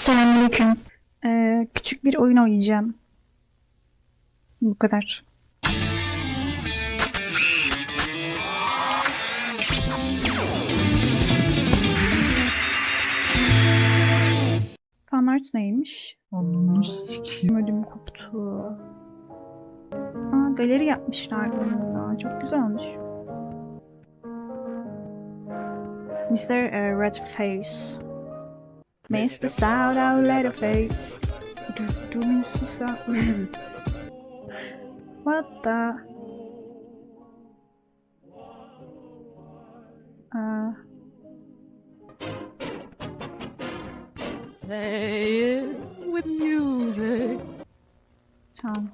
Selamünaleyküm. Ee, küçük bir oyun oynayacağım. Bu kadar. Fanart neymiş? Ananı sikeyim. Ödüm koptu. Aa, galeri yapmışlar bununla. Çok güzel olmuş. Mr. eh, Redface. Mr. Sound Out Mr. Sound- What the? Aa, Say it with music. tamam.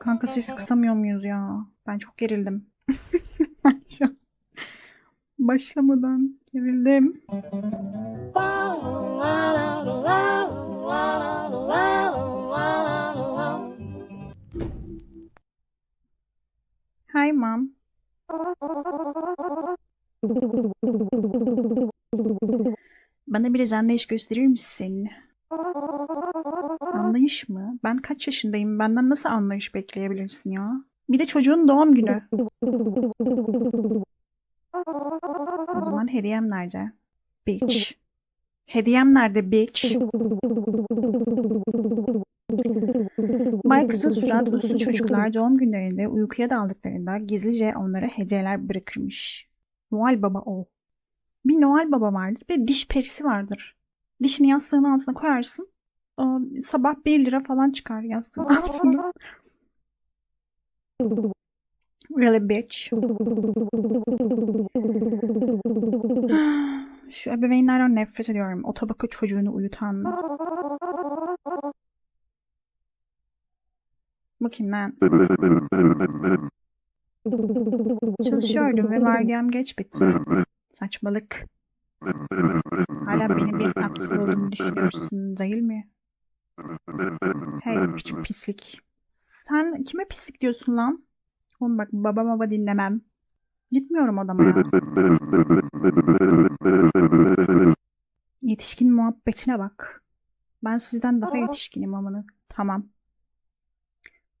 Kanka ses kısamıyor muyuz ya? Ben çok gerildim. Başla- Başlamadan gerildim. Hi mom. Bana biraz anlayış gösterir misin? Anlayış mı? Ben kaç yaşındayım? Benden nasıl anlayış bekleyebilirsin ya? Bir de çocuğun doğum günü. Hediyem nerede? Bitch. Hediyem nerede bitch? Bay kısa surat uslu çocuklar doğum günlerinde uykuya daldıklarında gizlice onlara hediyeler bırakırmış. Noel Baba o. Bir Noel Baba vardır ve diş perisi vardır. Dişini yastığın altına koyarsın. Sabah 1 lira falan çıkar yastığın altına. Really bitch. Şu ebeveynlerden nefret ediyorum. O tabaka çocuğunu uyutan. Kim lan? Çalışıyordum ve vardiyam geç bitti. Saçmalık. Hala benim bir aptal olduğumu düşünüyorsun değil mi? Hey küçük pislik. Sen kime pislik diyorsun lan? Oğlum bak baba baba dinlemem. Gitmiyorum odama ya. Yetişkin muhabbetine bak. Ben sizden daha yetişkinim amına. Tamam.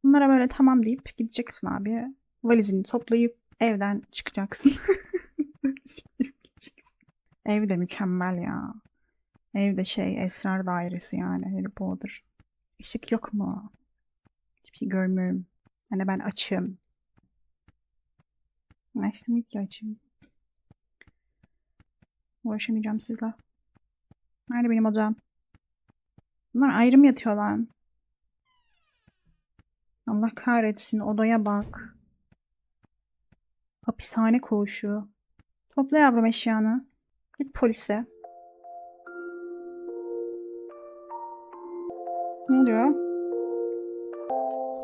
Bunlara böyle tamam deyip gideceksin abi. Valizini toplayıp evden çıkacaksın. Ev de mükemmel ya. Ev de şey esrar dairesi yani Harry Potter. Işık yok mu? Hiçbir şey görmüyorum. Hani ben açım. Açtım ilk açım. Uğraşamayacağım sizle. Nerede benim odam? Bunlar ayrı mı yatıyor? Allah kahretsin odaya bak. Hapishane koğuşu. Topla yavrum eşyanı. Git polise. Ne oluyor?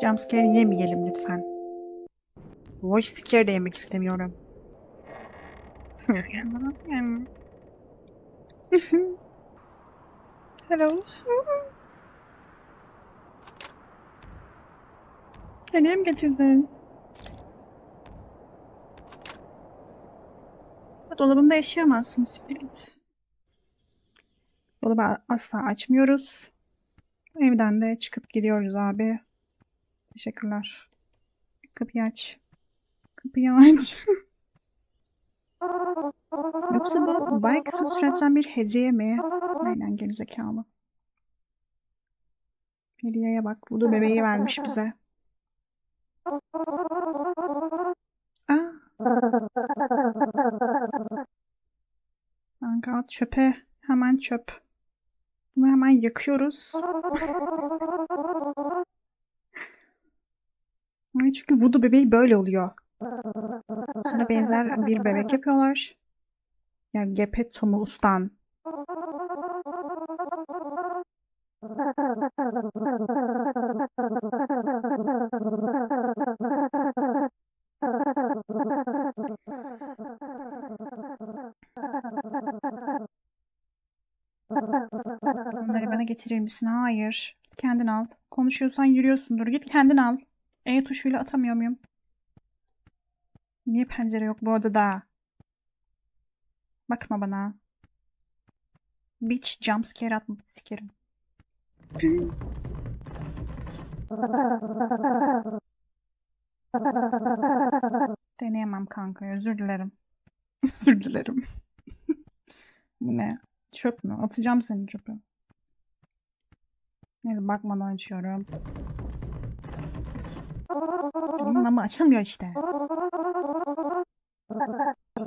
Jumpscare yemeyelim lütfen. Voice scare de yemek istemiyorum. Hello. Hediye mi getirdin? Dolabımda yaşayamazsın. Siktir git. Dolabı asla açmıyoruz. Evden de çıkıp gidiyoruz abi. Teşekkürler. Kapıyı aç. Kapıyı aç. Yoksa bu bay kısa süretten bir hediye mi? Aynen gerizekalı. Hediyeye bak. Bu da bebeği vermiş bize. Aa. Kanka at çöpe. Hemen çöp. Bunu hemen yakıyoruz. Ay çünkü Voodoo bebeği böyle oluyor. Sana benzer bir bebek yapıyorlar. Ya Gepetto mu ustan? Onları bana getirir misin? Hayır. Kendin al. Konuşuyorsan yürüyorsundur. Git kendin al. E tuşuyla atamıyor muyum? Niye pencere yok bu odada? Bakma bana. Bitch jumpscare atma sikerim. Deneyemem kanka özür dilerim. özür dilerim. Bu ne? Çöp mü? Atacağım seni çöpe. Neyse bakmadan açıyorum. Bunun ama açılmıyor işte.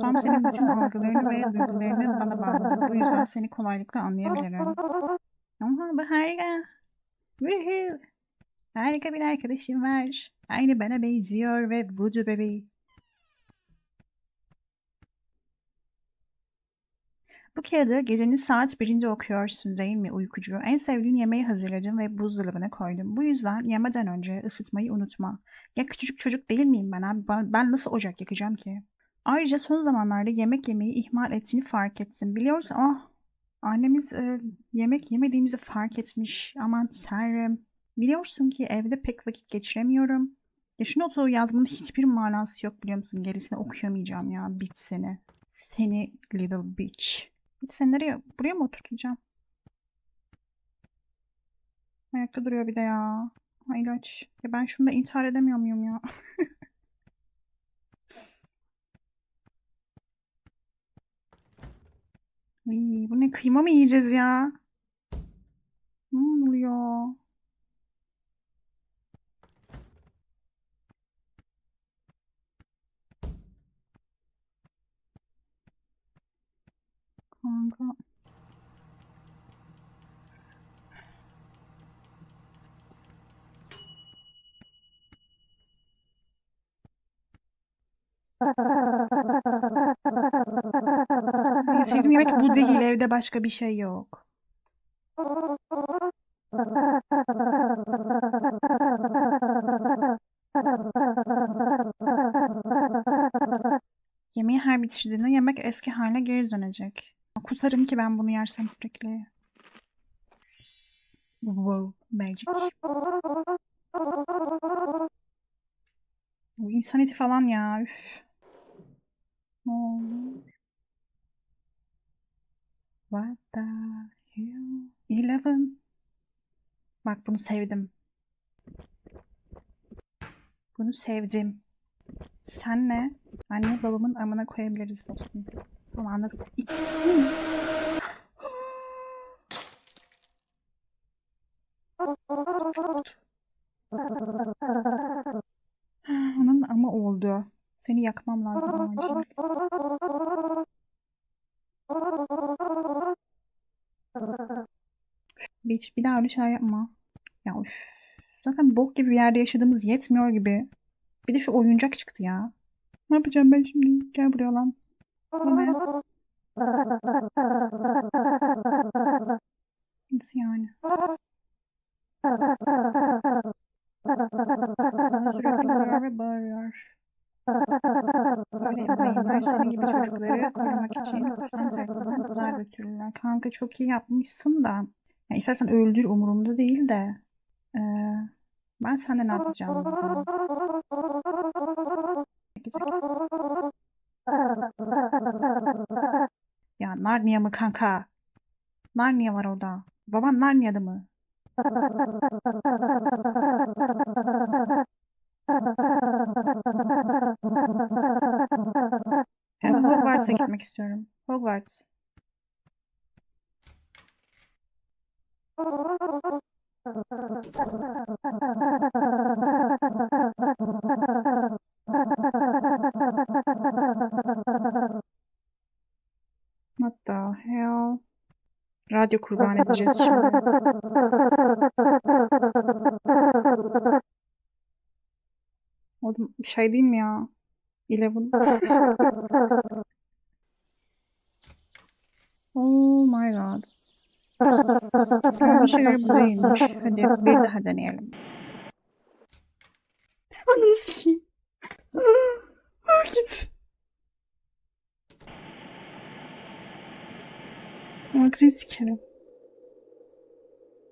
Tam senin bütün algılarını ve duygularını bana bağladı. Bu yüzden seni kolaylıkla anlayabilirim. Ama bu harika. Woohoo. Harika bir arkadaşım var. Aynı bana benziyor ve voodoo bebeği. Bu kağıdı gecenin saat birinde okuyorsun değil mi uykucu? En sevdiğin yemeği hazırladım ve buzdolabına koydum. Bu yüzden yemeden önce ısıtmayı unutma. Ya küçücük çocuk değil miyim ben abi? Ben nasıl ocak yakacağım ki? Ayrıca son zamanlarda yemek yemeyi ihmal ettiğini fark ettim. Biliyorsun ah annemiz e, yemek yemediğimizi fark etmiş. Aman tanrım. Biliyorsun ki evde pek vakit geçiremiyorum. Ya şu notu yazmanın hiçbir manası yok biliyor musun? Gerisini okuyamayacağım ya. Bit seni. Seni little bitch. Sen nereye? Buraya mı oturtacağım? Ayakta duruyor bir de ya. Ha, ilaç. Ya ben şunda intihar edemiyor muyum ya? Ay, bu ne kıyma mı yiyeceğiz ya? Ne oluyor? Kanka. Sevdiğim yemek bu değil. Evde başka bir şey yok. Yemeği her bitirdiğinde yemek eski haline geri dönecek. Kusarım ki ben bunu yersem sürekli. Wow, magic. Bu insan eti falan ya. Üf. Ne? What the hell? Eleven. Bak bunu sevdim. Bunu sevdim. Senle anne babamın amına koyabiliriz dostum. Tamam anladık. İç. Onun ama oldu. Seni yakmam lazım acil. Hiç bir daha öyle şey yapma. Ya üf. Zaten bok gibi bir yerde yaşadığımız yetmiyor gibi. Bir de şu oyuncak çıktı ya. Ne yapacağım ben şimdi? Gel buraya lan. Nasıl yani? Sürekli bağırıyor ve bağırıyor. Ebeveynler senin gibi çocukları korumak için sancaklarını uzağa götürürler. Kanka çok iyi yapmışsın da. Ya istersen öldür umurumda değil de. Ee, ben senden ne yapacağım? Ya Narnia mı kanka? Narnia var orada. Baban Narnia'da mı? Hogwarts'a gitmek istiyorum. Hogwarts. What the hell? Radyo kurban edeceğiz şimdi. Oğlum şey değil mi ya? Eleven. Oh my god. Her şey buradaymış. Hadi bir daha deneyelim. Ananı sikeyim. Ah, Git. Bak seni sikerim.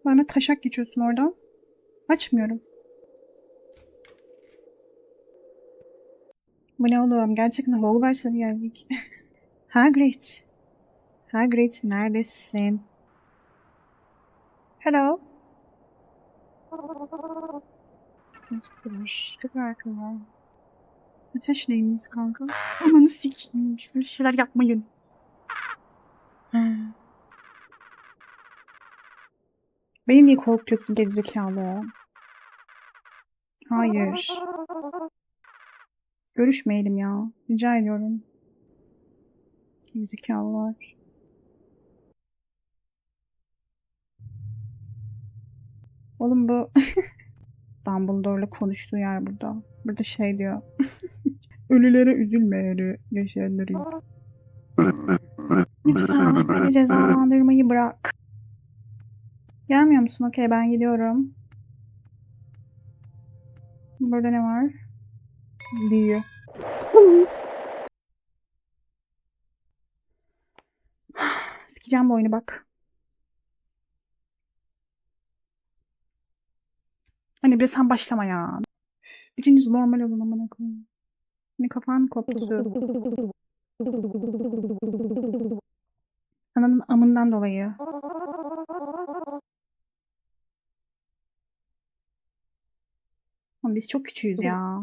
Bana taşak geçiyorsun oradan. Açmıyorum. Bu ne oğlum? Gerçekten Hogwarts'a mı geldik? Hagrid. Hagrid neredesin? Hello. Konuştuk arkadaşlar. Kaç yaşındayız kanka? Amanı sikeyim. Şöyle şeyler yapmayın. Beni niye korkutuyorsun gerizekalı? Hayır. Görüşmeyelim ya. Rica ediyorum. Gerizekalılar. Oğlum bu Dumbledore'la konuştuğu yer burada. Burada şey diyor. Ölülere üzülmeleri, yaşayanları. Lütfen beni cezalandırmayı bırak. Gelmiyor musun? Okey ben gidiyorum. Burada ne var? Büyü. Sikeceğim bu oyunu bak. Hani bir sen başlama ya. Biriniz normal olun amına koyayım. Ne kafan koptu. Ananın amından dolayı. Ama biz çok küçüğüz ya.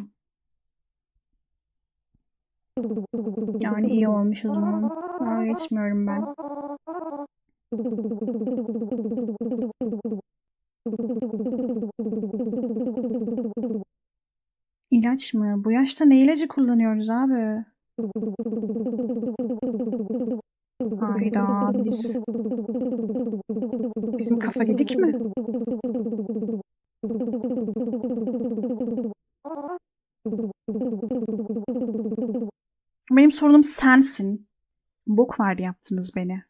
Yani iyi olmuş o zaman. Daha geçmiyorum ben. İlaç mı? Bu yaşta ne ilacı kullanıyoruz abi? Hayda biz... Bizim kafa gidik mi? Sorunum sensin. Bok var yaptınız beni.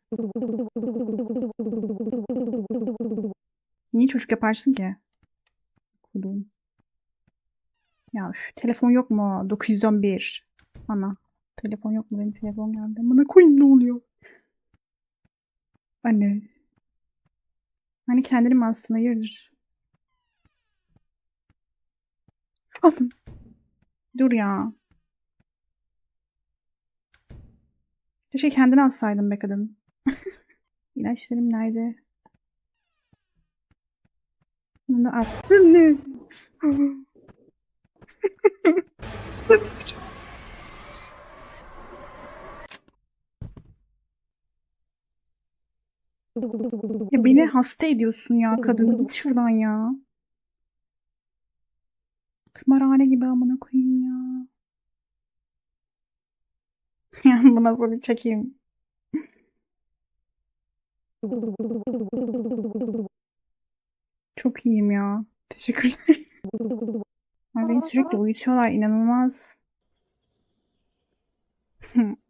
Niye çocuk yaparsın ki? Kudum. Ya üf, telefon yok mu? 911. Ana. Telefon yok mu? Benim telefon geldi. Bana koyayım ne oluyor? Anne. Hani kendini mi astın? Hayırdır? Alın. Dur ya. Keşke kendini assaydın be kadın. İlaçlarım nerede? Bunu attım ne? ya beni hasta ediyorsun ya kadın. Git şuradan ya. Tımarhane gibi amına koyayım ya. Ya buna böyle çekeyim. Çok iyiyim ya. Teşekkürler. Ay beni sürekli uyutuyorlar. inanılmaz.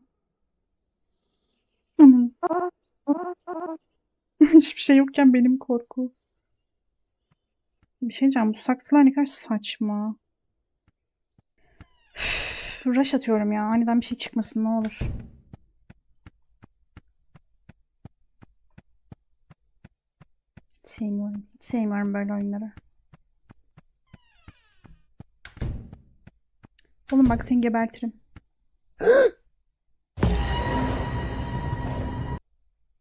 Hiçbir şey yokken benim korku. Bir şey diyeceğim. Bu saksılar ne kadar saçma. Üf, Rush atıyorum ya. Aniden bir şey çıkmasın ne olur. Sevmiyorum. Hiç sevmiyorum böyle oyunları. Oğlum bak seni gebertirim.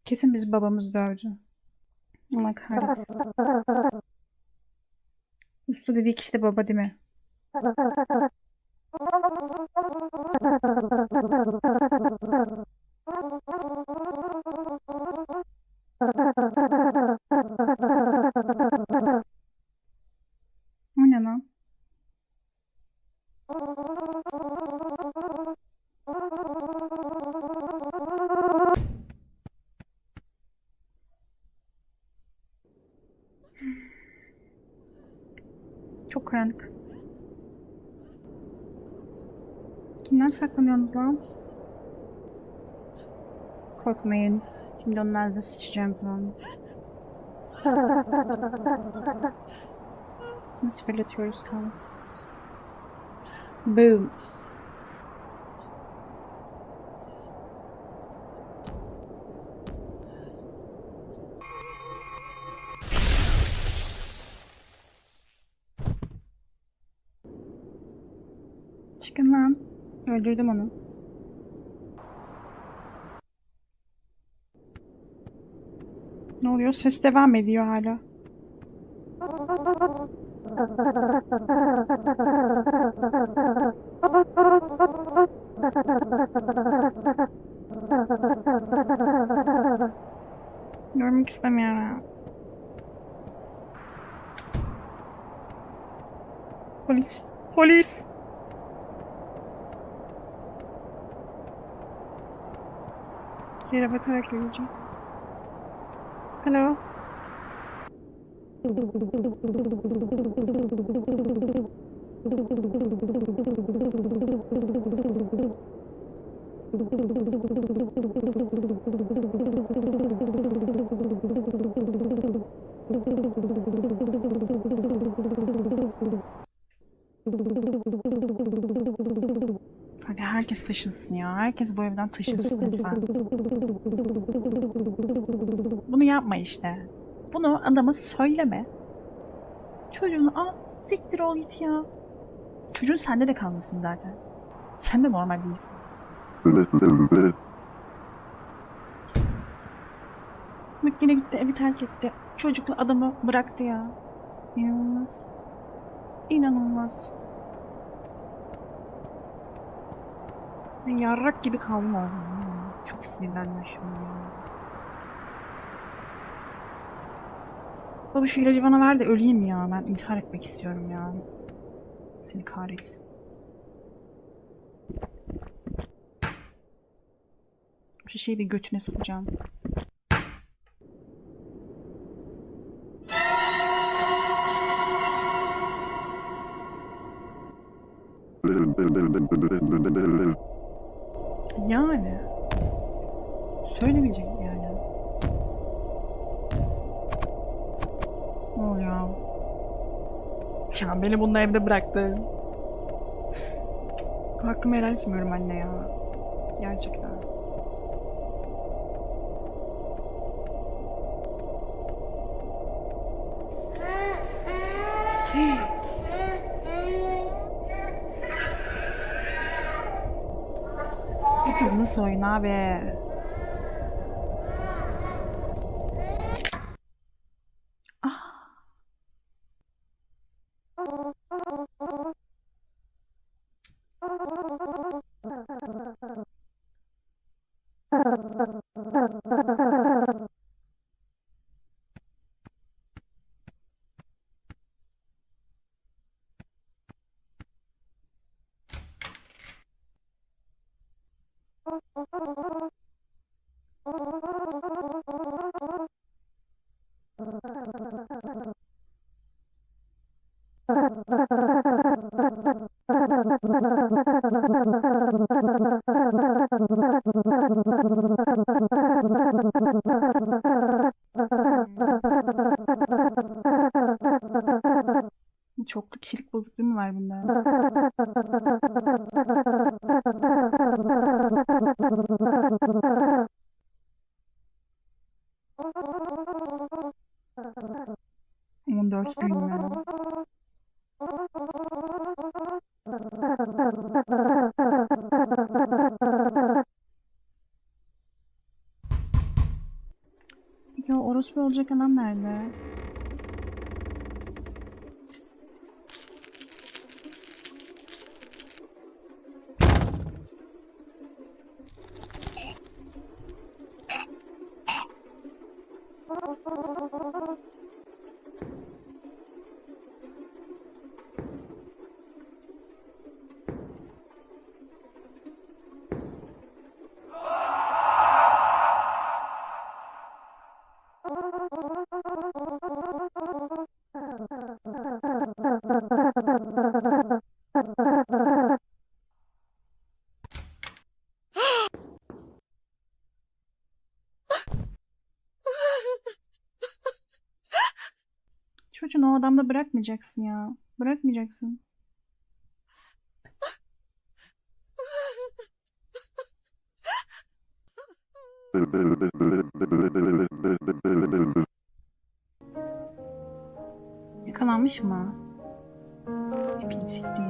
Kesin biz babamız dövdü. Allah kahretsin. Usta dedik işte baba değil mi? O ne lan? Çok karanlık. Kimden saklanıyorsunuz lan? Korkmayın. Şimdi onun ağzına sıçacağım falan. Nasıl fırlatıyoruz kan? Boom. Çıkın lan. Öldürdüm onu. Ne oluyor? Ses devam ediyor hala. Görmek istemiyorum. Polis. Polis. Yere bakarak yürüyeceğim. Alo. Herkes bu evden taşınsın lütfen. Bunu yapma işte. Bunu adama söyleme. Çocuğunu al siktir ol git ya. Çocuğun sende de kalmasın zaten. Sen de normal değilsin. Bak yine gitti evi terk etti. Çocukla adamı bıraktı ya. İnanılmaz. İnanılmaz. Yarrak gibi kaldım orada. Çok sinirlendim şimdi. Baba şu ilacı bana ver de öleyim ya. Ben intihar etmek istiyorum ya. Seni kahretsin. Şu şeyi de götüne sokacağım. Ya beni bunda evde bıraktı. Hakkımı helal etmiyorum anne ya. Gerçekten. Bu nasıl oyun abi? Oh, oh, oh. 14 gün ya. Ya orospu olacak adam nerede? Adamda bırakmayacaksın ya. Bırakmayacaksın. Yakalanmış mı? Tipini siktiğim.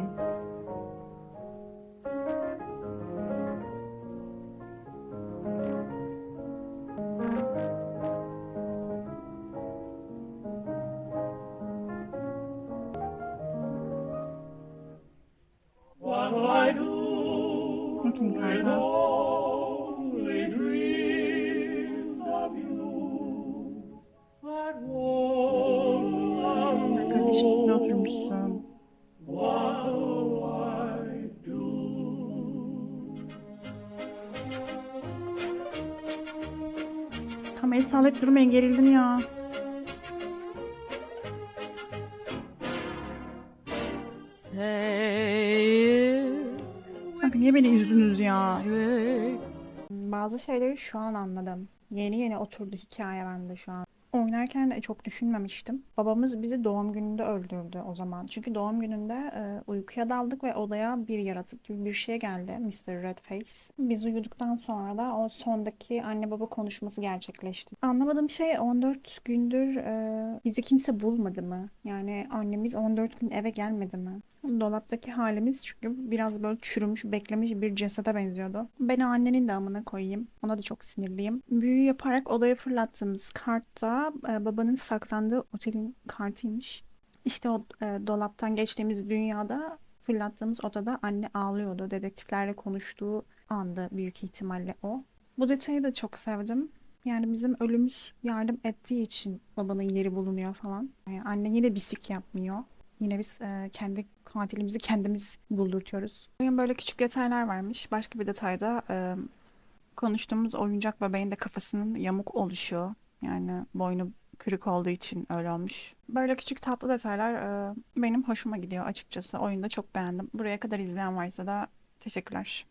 Durmayın gerildim ya. Abi niye beni üzdünüz ya? Bazı şeyleri şu an anladım. Yeni yeni oturdu hikaye bende şu an. Oynarken de çok düşünmemiştim. Babamız bizi doğum gününde öldürdü o zaman. Çünkü doğum gününde e, uykuya daldık ve odaya bir yaratık gibi bir şey geldi. Mr. Redface. Biz uyuduktan sonra da o sondaki anne baba konuşması gerçekleşti. Anlamadığım şey 14 gündür e, bizi kimse bulmadı mı? Yani annemiz 14 gün eve gelmedi mi? Dolaptaki halimiz çünkü biraz böyle çürümüş, beklemiş bir cesede benziyordu. Ben annenin de amına koyayım. Ona da çok sinirliyim. Büyü yaparak odaya fırlattığımız kartta e, babanın saklandığı otelin kartıymış. İşte o e, dolaptan geçtiğimiz dünyada fırlattığımız odada anne ağlıyordu. Dedektiflerle konuştuğu anda büyük ihtimalle o. Bu detayı da çok sevdim. Yani bizim ölümümüz yardım ettiği için babanın yeri bulunuyor falan. Yani anne yine bisik yapmıyor. Yine biz e, kendi katilimizi kendimiz buldurtuyoruz. Bugün böyle küçük detaylar varmış. Başka bir detayda e, konuştuğumuz oyuncak bebeğin de kafasının yamuk oluşu. Yani boynu kırık olduğu için öyle olmuş. Böyle küçük tatlı detaylar e, benim hoşuma gidiyor açıkçası. Oyunu da çok beğendim. Buraya kadar izleyen varsa da teşekkürler.